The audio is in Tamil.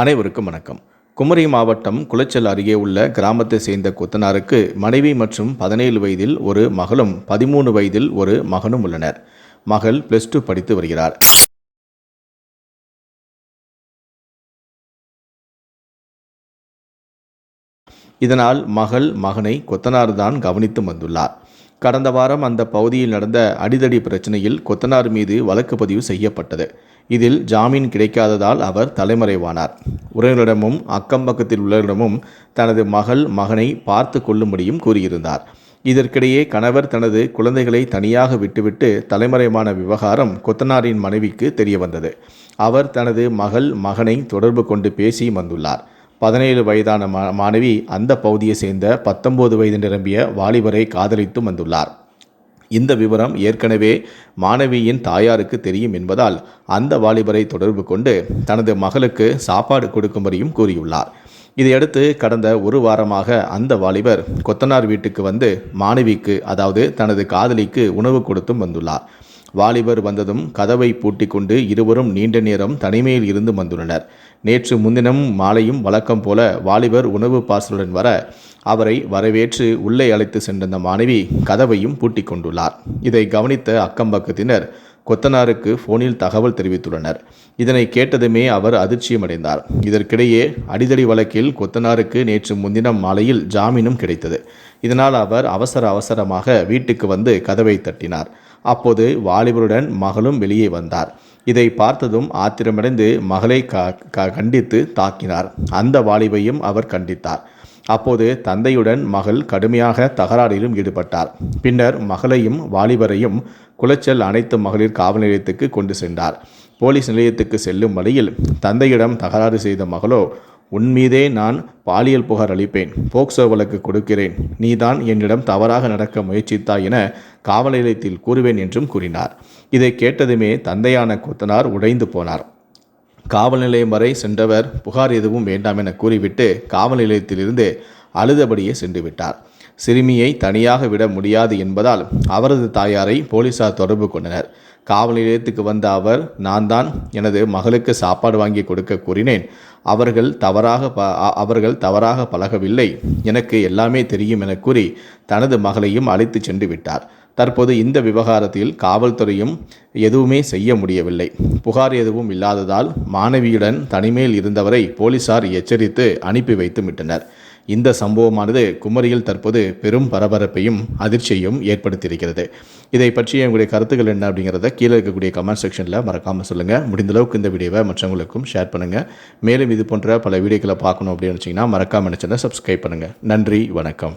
அனைவருக்கும் வணக்கம். குமரி மாவட்டம் குளச்சல் அருகே உள்ள கிராமத்தை சேர்ந்த கொத்தனாருக்கு மனைவி மற்றும் பதினேழு வயதில் ஒரு மகளும் பதிமூணு வயதில் ஒரு மகனும் உள்ளனர். மகள் பிளஸ் டூ படித்து வருகிறார். இதனால் மகள் மகனை கொத்தனார் தான் கவனித்து வந்துள்ளார். கடந்த வாரம் அந்த பகுதியில் நடந்த அடிதடி பிரச்சனையில் கொத்தனார் மீது வழக்கு பதிவு செய்யப்பட்டது. இதில் ஜாமீன் கிடைக்காததால் அவர் தலைமறைவானார். உறவினரிடமும் அக்கம் பக்கத்தில் உள்ளவரிடமும் தனது மகள் மகனை பார்த்து கொள்ளும்படியும் கூறியிருந்தார். இதற்கிடையே கணவர் தனது குழந்தைகளை தனியாக விட்டுவிட்டு தலைமறைவான விவகாரம் கொத்தனாரின் மனைவிக்கு தெரியவந்தது. அவர் தனது மகள் மகனை தொடர்பு கொண்டு பேசி வந்துள்ளார். பதினேழு வயதான மா மாணவி அந்த பகுதியை சேர்ந்த பத்தொன்பது வயது நிரம்பிய வாலிபரை காதலித்து வந்துள்ளார். இந்த விவரம் ஏற்கனவே மாணவியின் தாயாருக்கு தெரியும் என்பதால் அந்த வாலிபரை தொடர்பு கொண்டு தனது மகளுக்கு சாப்பாடு கொடுக்கும்படியும் கூறியுள்ளார். இதையடுத்து கடந்த ஒரு வாரமாக அந்த வாலிபர் கொத்தனார் வீட்டுக்கு வந்து மாணவிக்கு அதாவது தனது காதலிக்கு உணவு கொடுத்தும் வந்துள்ளார். வாலிபர் வந்ததும் கதவை பூட்டிக் கொண்டு இருவரும் நீண்ட நேரம் தனிமையில் இருந்து வந்துள்ளனர். நேற்று முன்தினம் மாலையும் வழக்கம் போல வாலிபர் உணவு பார்சலுடன் வர அவரை வரவேற்று உள்ளே அழைத்து சென்றந்த மாணவி கதவையும் பூட்டி கொண்டுள்ளார் இதை கவனித்த அக்கம்பக்கத்தினர் கொத்தனாருக்கு போனில் தகவல் தெரிவித்துள்ளனர். இதனை கேட்டதுமே அவர் அதிர்ச்சியமடைந்தார். இதற்கிடையே அடிதடி வழக்கில் கொத்தனாருக்கு நேற்று முன்தினம் மாலையில் ஜாமீனும் கிடைத்தது. இதனால் அவர் அவசர அவசரமாக வீட்டுக்கு வந்து கதவை தட்டினார். அப்போது வாலிபருடன் மகளும் வெளியே வந்தார். இதை பார்த்ததும் ஆத்திரமடைந்து மகளை க கண்டித்து தாக்கினார். அந்த வாலிபையும் அவர் கண்டித்தார். அப்போது தந்தையுடன் மகள் கடுமையாக தகராறிலும் ஈடுபட்டார். பின்னர் மகளையும் வாலிபரையும் குளச்சல் அனைத்து மகளிர் காவல் நிலையத்துக்கு கொண்டு சென்றார். போலீஸ் நிலையத்துக்கு செல்லும் வழியில் தந்தையிடம் தகராறு செய்த மகளோ உன்மீதே நான் பாலியல் புகார் அளிப்பேன். போக்சோ வழக்கு கொடுக்கிறேன். நீதான் என்னிடம் தவறாக நடக்க முயற்சித்தாய் என காவல் நிலையத்தில் கூறுவேன் என்றும் கூறினார். இதை கேட்டதுமே தந்தையான கொத்தனார் உடைந்து போனார். காவல் நிலையம் வரை சென்றவர் புகார் எதுவும் வேண்டாம் என கூறிவிட்டு காவல் நிலையத்திலிருந்து அழுதபடியே சென்று விட்டார். சிறுமியை தனியாக விட முடியாது என்பதால் அவரது தாயாரை போலீசார் தொடர்பு கொண்டனர். காவல் நிலையத்துக்கு வந்த அவர் நான் தான் எனது மகளுக்கு சாப்பாடு வாங்கி கொடுக்க கூறினேன். அவர்கள் தவறாக ப அவர்கள் தவறாக பழகவில்லை. எனக்கு எல்லாமே தெரியும் என கூறி தனது மகளையும் அழைத்து சென்று விட்டார். தற்போது இந்த விவகாரத்தில் காவல்துறையும் எதுவுமே செய்ய முடியவில்லை. புகார் எதுவும் இல்லாததால் மாணவியுடன் தனிமையில் இருந்தவரை போலீசார் எச்சரித்து அனுப்பி வைத்து விட்டனர் இந்த சம்பவமானது குமரியில் தற்போது பெரும் பரபரப்பையும் அதிர்ச்சியையும் ஏற்படுத்தியிருக்கிறது. இதை பற்றிய உங்களுடைய கருத்துக்கள் என்ன அப்படிங்கிறத கீழே இருக்கக்கூடிய கமெண்ட் செக்ஷனில் மறக்காமல் சொல்லுங்கள் முடிந்தளவுக்கு இந்த வீடியோவை மற்றவங்களுக்கும் ஷேர் பண்ணுங்கள் மேலும் இது போன்ற பல வீடியோக்களை பார்க்கணும் அப்படின்னு வச்சிங்கன்னா மறக்காமல் நினச்சுன்னா சப்ஸ்கிரைப் பண்ணுங்கள் நன்றி வணக்கம்.